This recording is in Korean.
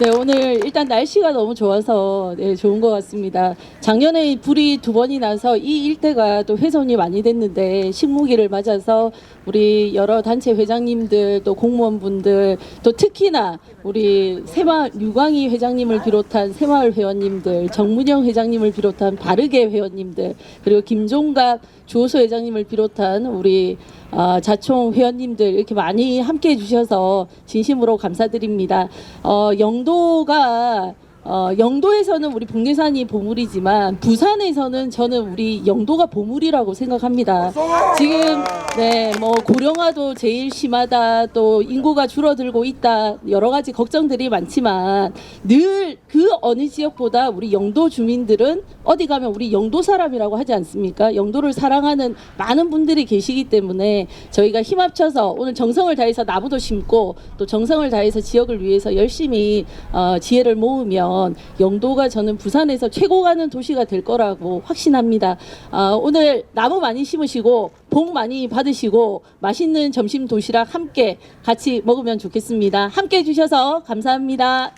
네, 오늘 일단 날씨가 너무 좋아서 네, 좋은 것 같습니다. 작년에 불이 두 번이 나서 이 일대가 또 훼손이 많이 됐는데 식무기를 맞아서 우리 여러 단체 회장님들 또 공무원분들 또 특히나 우리 새마 유광희 회장님을 비롯한 새마을 회원님들 정문영 회장님을 비롯한 바르게 회원님들 그리고 김종갑 주호소 회장님을 비롯한 우리 어, 자총 회원님들 이렇게 많이 함께 해 주셔서 진심으로 감사드립니다. 어, 영도 가 어, 영도에서는 우리 복례산이 보물이지만 부산에서는 저는 우리 영도가 보물이라고 생각합니다. 지금 네, 뭐 고령화도 제일 심하다, 또 인구가 줄어들고 있다, 여러 가지 걱정들이 많지만 늘 그 어느 지역보다 우리 영도 주민들은 어디 가면 우리 영도 사람이라고 하지 않습니까? 영도를 사랑하는 많은 분들이 계시기 때문에 저희가 힘 합쳐서 오늘 정성을 다해서 나무도 심고 또 정성을 다해서 지역을 위해서 열심히 어, 지혜를 모으면 영도가 저는 부산에서 최고 가는 도시가 될 거라고 확신합니다. 어, 오늘 나무 많이 심으시고 복 많이 받으시고 맛있는 점심 도시락 함께 같이 먹으면 좋겠습니다. 함께 해주셔서 감사합니다.